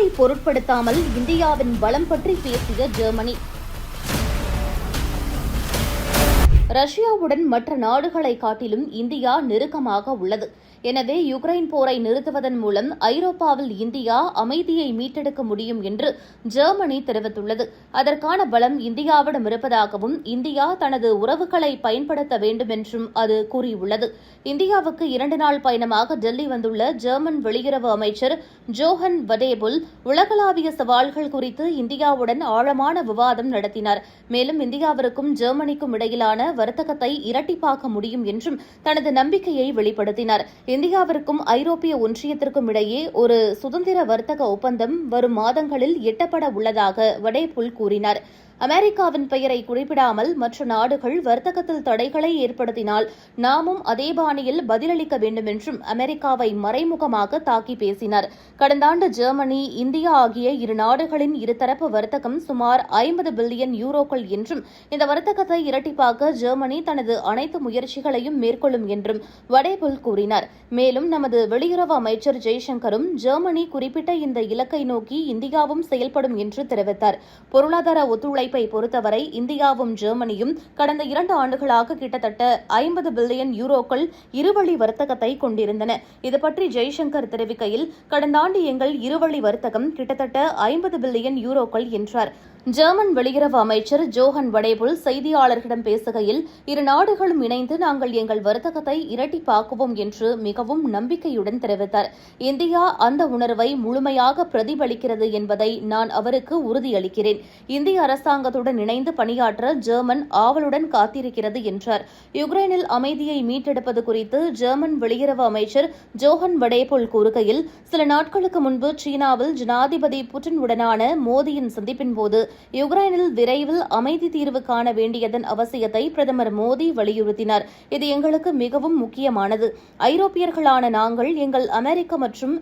போரை பொருட்படுத்தாமல் இந்தியாவின் பலம் பற்றி பேசிய ஜெர்மனி. ரஷ்யாவுடன் மற்ற நாடுகளை காட்டிலும் இந்தியா நெருக்கமாக உள்ளது. எனவே யுக்ரைன் போரை நிறுத்துவதன் மூலம் ஐரோப்பாவில் இந்தியா அமைதியை மீட்டெடுக்க முடியும் என்று ஜெர்மனி தெரிவித்துள்ளது. அதற்கான பலம் இந்தியாவிடம் இருப்பதாகவும் இந்தியா தனது உறவுகளை பயன்படுத்த வேண்டும் என்றும் அது கூறியுள்ளது. இந்தியாவுக்கு இரண்டு நாள் பயணமாக டெல்லி வந்துள்ள ஜெர்மன் வெளியுறவு அமைச்சர் ஜோஹன் வடேபுல் உலகளாவிய சவால்கள் குறித்து இந்தியாவுடன் ஆழமான விவாதம் நடத்தினார். மேலும் இந்தியாவிற்கும் ஜெர்மனிக்கும் இடையிலான வர்த்தகத்தை இரட்டிப்பாக்க முடியும் என்றும் தனது நம்பிக்கையை வெளிப்படுத்தினார். இந்தியாவிற்கும் ஐரோப்பிய ஒன்றியத்திற்கும் இடையே ஒரு சுதந்திர வர்த்தக ஒப்பந்தம் வரும் மாதங்களில் எட்டப்பட உள்ளதாக வடேபுல் கூறினார். அமெரிக்காவின் பெயரை குறிப்பிடாமல் மற்ற நாடுகள் வர்த்தகத்தில் தடைகளை ஏற்படுத்தினால் நாமும் அதே பாணியில் பதிலளிக்க வேண்டும் என்றும் அமெரிக்காவை மறைமுகமாக தாக்கி பேசினார். கடந்த ஆண்டு ஜெர்மனி இந்தியா ஆகிய இரு நாடுகளின் இருதரப்பு வர்த்தகம் சுமார் ஐம்பது பில்லியன் யூரோக்கள் என்றும் இந்த வர்த்தகத்தை இரட்டிப்பாக்க ஜெர்மனி தனது அனைத்து முயற்சிகளையும் மேற்கொள்ளும் என்றும் வடேபுல் கூறினார். மேலும் நமது வெளியுறவு அமைச்சர் ஜெய்சங்கரும் ஜெர்மனி குறிப்பிட்ட இந்த இலக்கை நோக்கி இந்தியாவும் செயல்படும் என்று தெரிவித்தார். பொருளாதார ஒத்துழைப்பு இணைப்பை பொறுத்தவரை இந்தியாவும் ஜெர்மனியும் கடந்த இரண்டு ஆண்டுகளாக கிட்டத்தட்ட ஐம்பது பில்லியன் யூரோக்கள் இருவழி வர்த்தகத்தை கொண்டிருந்தன. இதுபற்றி ஜெய்சங்கர் தெரிவிக்கையில் கடந்த ஆண்டு எங்கள் இருவழி வர்த்தகம் கிட்டத்தட்ட ஐம்பது பில்லியன் யூரோக்கள் என்றார். ஜெர்மன் வெளியுறவு அமைச்சர் ஜோஹன் வடேபுல் செய்தியாளர்களிடம் பேசுகையில் இரு நாடுகளும் இணைந்து நாங்கள் எங்கள் வர்த்தகத்தை இரட்டிப்பாக்குவோம் என்று மிகவும் நம்பிக்கையுடன் தெரிவித்தார். இந்தியா அந்த உணர்வை முழுமையாக பிரதிபலிக்கிறது என்பதை நான் அவருக்கு உறுதியளிக்கிறேன். இந்திய அரசாங்கம் அரசாங்கத்துடன் இணைந்து பணியாற்ற ஜெர்மன் ஆவலுடன் காத்திருக்கிறது என்றார். யுக்ரைனில் அமைதியை மீட்டெடுப்பது குறித்து ஜெர்மன் வெளியுறவு அமைச்சர் ஜோஹன் வடேபோல் கூறுகையில் சில நாட்களுக்கு முன்பு சீனாவில் ஜனாதிபதி புட்டின் உடனான மோடியின் சந்திப்பின் போது யுக்ரைனில் விரைவில் அமைதி தீர்வு காண வேண்டியதன் அவசியத்தை பிரதமர் மோடி வலியுறுத்தினார். இது எங்களுக்கு மிகவும் முக்கியமானது. ஐரோப்பியர்களான நாங்கள் எங்கள் அமெரிக்க மற்றும்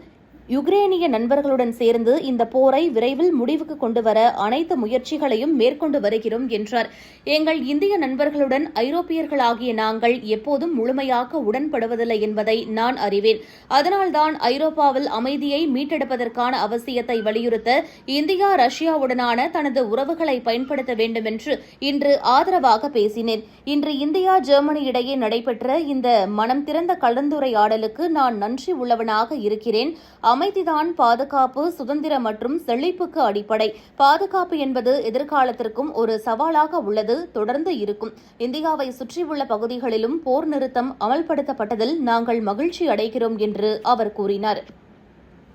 யுக்ரேனிய நண்பர்களுடன் சேர்ந்து இந்த போரை விரைவில் முடிவுக்கு கொண்டு வர அனைத்து முயற்சிகளையும் மேற்கொண்டு வருகிறோம் என்றார். எங்கள் இந்திய நண்பர்களுடன் ஐரோப்பியர்களாகிய நாங்கள் எப்போதும் முழுமையாக உடன்படுவதில்லை என்பதை நான் அறிவேன். அதனால்தான் ஐரோப்பாவில் அமைதியை மீட்டெடுப்பதற்கான அவசியத்தை வலியுறுத்த இந்தியா ரஷ்யாவுடனான தனது உறவுகளை பயன்படுத்த வேண்டும் என்று இன்று ஆதரவாக பேசினேன். இன்று இந்தியா ஜெர்மனி இடையே நடைபெற்ற இந்த மனம் திறந்த கலந்துரையாடலுக்கு நான் நன்றி உள்ளவனாக இருக்கிறேன். அமைதிதான் பாதுகாப்பு சுதந்திரம் மற்றும் செழிப்புக்கு அடிப்படை. பாதுகாப்பு என்பது எதிர்காலத்திற்கும் ஒரு சவாலாக உள்ளது தொடர்ந்து இருக்கும். இந்தியாவை சுற்றியுள்ள பகுதிகளிலும் போர் நிறுத்தம் அமல்படுத்தப்பட்டதில் நாங்கள் மகிழ்ச்சி அடைகிறோம் என்று அவர் கூறினார்.